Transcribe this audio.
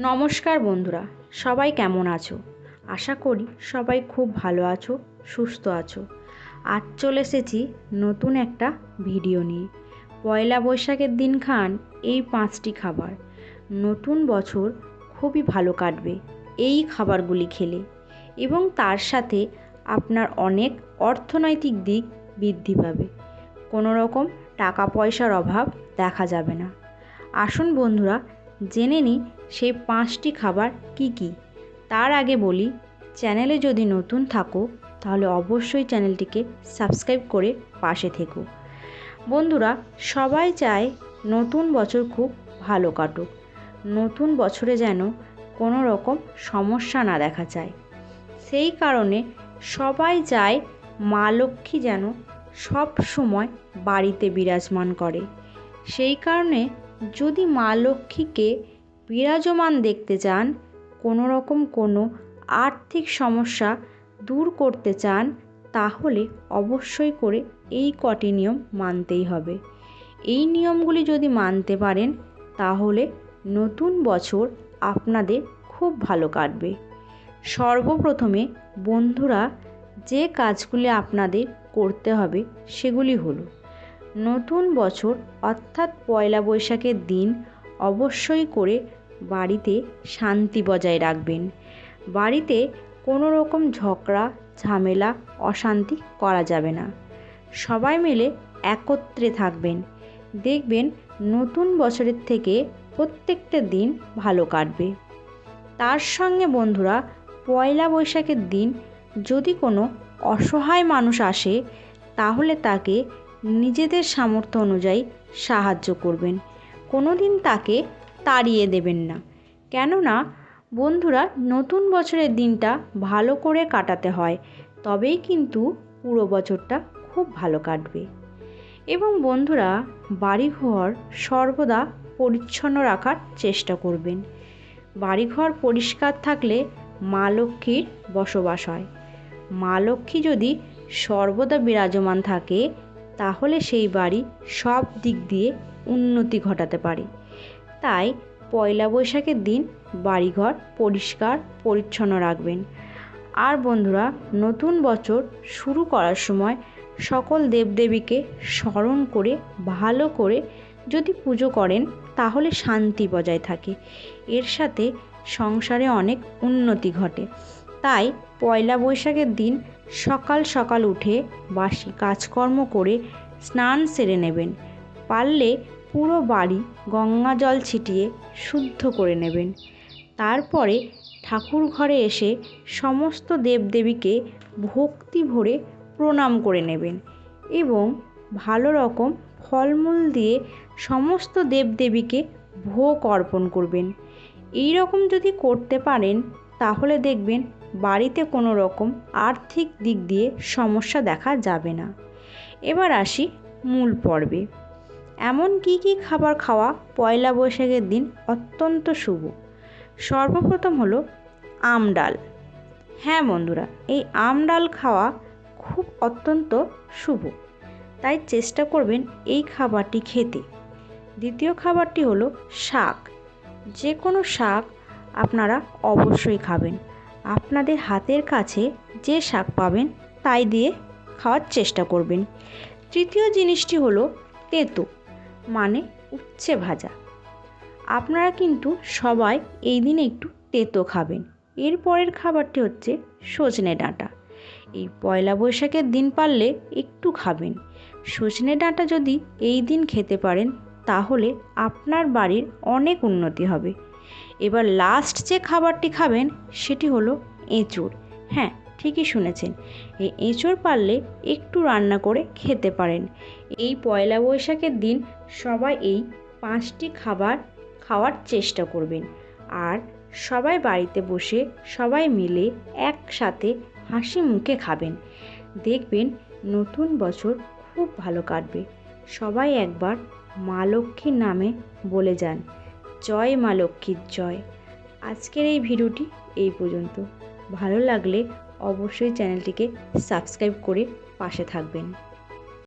নমস্কার বন্ধুরা, সবাই কেমন আছো? আশা করি সবাই খুব ভালো আছো, সুস্থ আছো। আজ চলে এসেছি নতুন একটা ভিডিও নিয়ে। পয়লা বৈশাখের দিন খান এই পাঁচটি খাবার। নতুন বছর খুবই ভালো কাটবে এই খাবারগুলি খেলে এবং তার সাথে আপনার অনেক অর্থনৈতিক দিক বৃদ্ধি পাবে। কোনো রকম টাকা পয়সার অভাব দেখা যাবে না। আসুন বন্ধুরা জেনে নিই সেই পাঁচটি খাবার কি কি। তার আগে বলি, চ্যানেলে যদি নতুন থাকো, তাহলে অবশ্যই চ্যানেলটিকে সাবস্ক্রাইব করে পাশে থেকো। বন্ধুরা, সবাই চায় নতুন বছর খুব ভালো কাটুক। নতুন বছরে যেন কোনো রকম সমস্যা না দেখা যায়। সেই কারণে সবাই চায় মা লক্ষ্মী যেন সব সময় বাড়িতে বিরাজমান করে। সেই কারণে যদি মা লক্ষ্মীকে বিরাজমান দেখতে চান, কোনো রকম কোনো আর্থিক সমস্যা দূর করতে চান, তাহলে অবশ্যই করে এই কটি নিয়ম মানতেই হবে। এই নিয়মগুলি যদি মানতে পারেন, তাহলে নতুন বছর আপনাদের খুব ভালো কাটবে। সর্বপ্রথমে বন্ধুরা যে কাজগুলি আপনাদের করতে হবে, সেগুলি হলো নতুন বছর অর্থাৎ পয়লা বৈশাখের দিন অবশ্যই করে বাড়িতে শান্তি বজায় রাখবেন। বাড়িতে কোনো রকম ঝগড়া, ঝামেলা, অশান্তি করা যাবে না। সবাই মিলে একত্রে থাকবেন। দেখবেন নতুন বছরের থেকে প্রত্যেকটা দিন ভালো কাটবে। তার সঙ্গে বন্ধুরা, পয়লা বৈশাখের দিন যদি কোনো অসহায় মানুষ আসে, তাহলে তাকে নিজেদের সামর্থ্য অনুযায়ী সাহায্য করবেন। কোনো দিন তাকে তাড়িয়ে দেবেন না। কেননা, বন্ধুরা, নতুন বছরের দিনটা ভালো করে কাটাতে হয়, তবেই কিন্তু পুরো বছরটা খুব ভালো কাটবে। এবং বন্ধুরা, বাড়িঘর সর্বদা পরিচ্ছন্ন রাখার চেষ্টা করবেন। বাড়িঘর পরিষ্কার থাকলে মা লক্ষ্মীর বসবাস হয়। মা লক্ষ্মী যদি সর্বদা বিরাজমান থাকে তাহলে সেই বাড়ি সব দিক দিয়ে উন্নতি ঘটাতে পারে। তাই পয়লা বৈশাখের দিন বাড়িঘর পরিষ্কার, পরিচ্ছন্ন রাখবেন। আর বন্ধুরা, নতুন বছর শুরু করার সময় সকল দেবদেবীকে স্মরণ করে, ভালো করে যদি পুজো করেন, তাহলে শান্তি বজায় থাকে। এর সাথে সংসারে অনেক উন্নতি ঘটে। তাই পয়লা বৈশাখের দিন সকাল সকাল উঠে বাসি কাজকর্ম করে স্নান সেরে নেবেন। পারলে পুরো বাড়ি গঙ্গা জল ছিটিয়ে শুদ্ধ করে নেবেন। তারপরে ঠাকুর ঘরে এসে সমস্ত দেবদেবীকে ভক্তি ভরে প্রণাম করে নেবেন এবং ভালো রকম ফলমূল দিয়ে সমস্ত দেবদেবীকে ভোগ অর্পণ করবেন। এই রকম যদি করতে পারেন, তাহলে দেখবেন বাড়িতে কোনো রকম আর্থিক দিক দিয়ে সমস্যা দেখা যাবে না। এবার আসি মূল পর্বে। এমন কি কি খাবার খাওয়া পয়লা বৈশাখের দিন অত্যন্ত শুভ? সর্বপ্রথম হলো আম ডাল। হ্যাঁ বন্ধুরা, এই আম ডাল খাওয়া খুব অত্যন্ত শুভ। তাই চেষ্টা করবেন এই খাবারটি খেতে। দ্বিতীয় খাবারটি হলো শাক। যে কোনো শাক আপনারা অবশ্যই খাবেন। আপনাদের হাতের কাছে যে শাক পাবেন, তাই দিয়ে খাওয়ার চেষ্টা করবেন। তৃতীয় জিনিসটি হলো তেঁতো মানে উচ্ছে ভাজা। আপনারা কিন্তু সবাই এই দিনে একটু তেঁতো খাবেন। এর পরের খাবারটি হচ্ছে সজনে ডাঁটা। এই পয়লা বৈশাখের দিন পারলে একটু খাবেন। সজনে ডাঁটা যদি এই দিন খেতে পারেন, তাহলে আপনার বাড়ির অনেক উন্নতি হবে। এবার লাস্ট যে খাবারটি খাবেন, সেটি হলো এঁচোড়। হ্যাঁ ঠিকই শুনেছেন। এই এঁচোড় পারলে একটু রান্না করে খেতে পারেন। এই পয়লা বৈশাখের দিন সবাই এই পাঁচটি খাবার খাওয়ার চেষ্টা করবেন। আর সবাই বাড়িতে বসে সবাই মিলে একসাথে হাসি মুখে খাবেন। দেখবেন নতুন বছর খুব ভালো কাটবে। সবাই একবার মা লক্ষ্মীর নামে বলে যান। জয় মা লক্ষ্মীর জয়। আজকের এই ভিডিওটি এই পর্যন্ত। ভালো লাগলে অবশ্যই চ্যানেলটিকে সাবস্ক্রাইব করে পাশে থাকবেন।